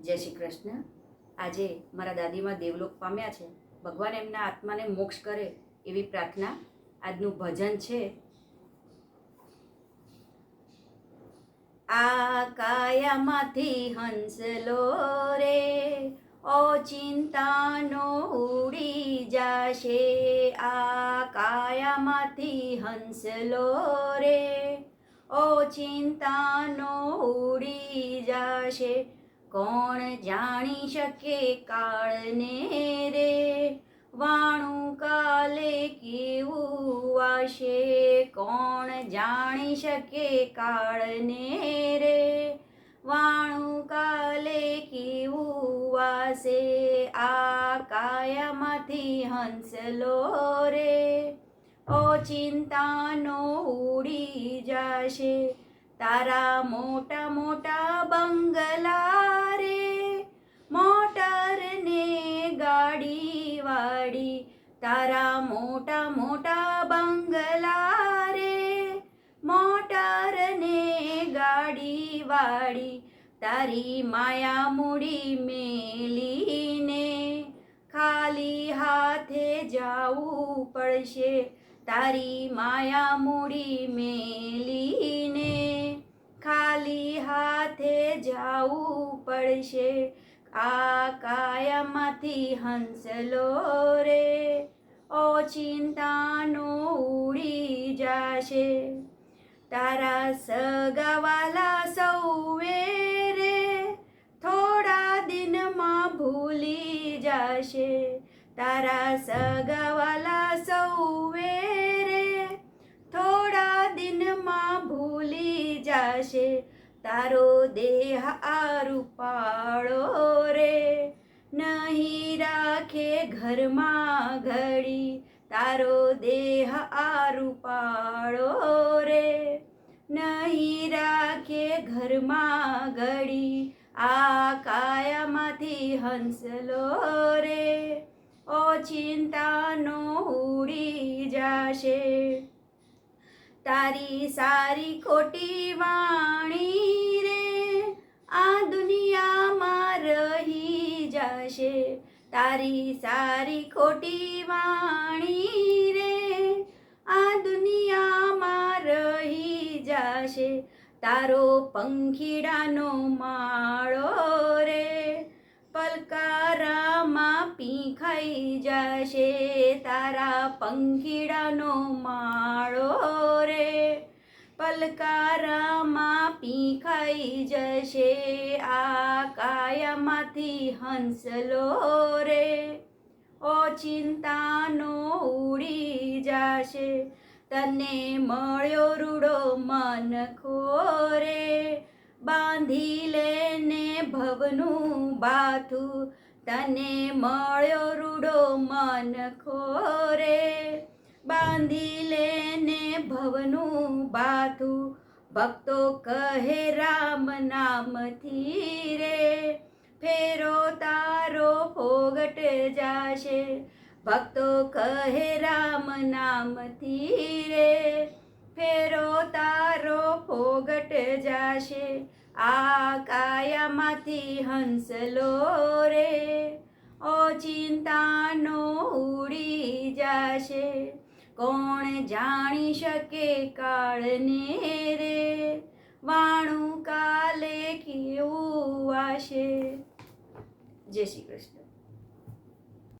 જય શ્રી કૃષ્ણ. આજે મારા દાદીમાં દેવલોક પામ્યા છે. ભગવાન એમના આત્માને મોક્ષ કરે એવી પ્રાર્થના આજનું ભજન છે. આ કાયામાંથી હંસલો રે, ઓ ચિંતાનો ઉડી જાશે. આ કાયામાંથી હંસલો રે, ઓ ચિંતાનો ઉડી જાશે. કોણ જાણી શકે કાળને રે? વાણું કાલે કેવું આશે કોણ જાણી શકે કાળને રે? વાણું કાલે કેવું વાસે આ કાયામાંથી હંસલો રે. ઓ ચિંતાનો ઉડી જાશે. તારા મોટા મોટા બંગલા રે મોટર ને ગાડી વાડી તારા મોટા મોટા બંગલા રે મોટર ને ગાડી વાડી તારી માયા મૂડી મેલીને ખાલી હાથે જાવું પડશે. તારી માયા મૂડી મેલીને ખાલી હાથે જાવું પડશે. આ કાયામાંથી હંસલો રે. ઓ ચિંતાનો ઉડી જાશે. તારા સગાવાલા સૌએ રે. થોડા દિનમાં ભૂલી જાશે. તારા સગાવાલા સૌએ રે. થોડા દિનમાં ભૂલી જાશે. તારો દેહ આરૂપાળો રે. નહીં રાખે ઘરમાં ઘડી, તારો દેહ આરૂપાળો રે. નહીં રાખે ઘરમાં ઘડી, આ કાયામાંથી હંસલો રે. ઓ ચિંતાનો ઉડી જાશે. તારી સારી ખોટી વાણી આ દુનિયામાં રહી જશે. તારી સારી ખોટી વાણી રે. આ દુનિયામાં રહી જશે. તારો પંખીડાનો માળો રે. પલકારામાં પીખાઈ જશે. તારા પંખીડાનો માળો રે. પલકારામાં પીખાઈ જશે. આ કાયામાંથી હંસલો રે. ઓ ચિંતાનો ઉડી જાશે. તને મળ્યો રૂડો મન ખોરે. બાંધી લેને ભવનું બાથું. તને મળ્યો રૂડો મન ખોરે. બાંધી લેને ભવનું બાથું. ભક્તો કહે રામ નામથી રે. ફેરો તારો ફોગટ જાશે. ભક્તો કહે રામ નામથી રે. ફેરો તારો ફોગટ જાશે. આ કાયામાંથી હંસલો રે. ઓ ચિંતાનો ઉડી જાશે. કોણ જાણી શકે કાળને રે? વાણું કાલે કેવું આશે? જય શ્રી કૃષ્ણ.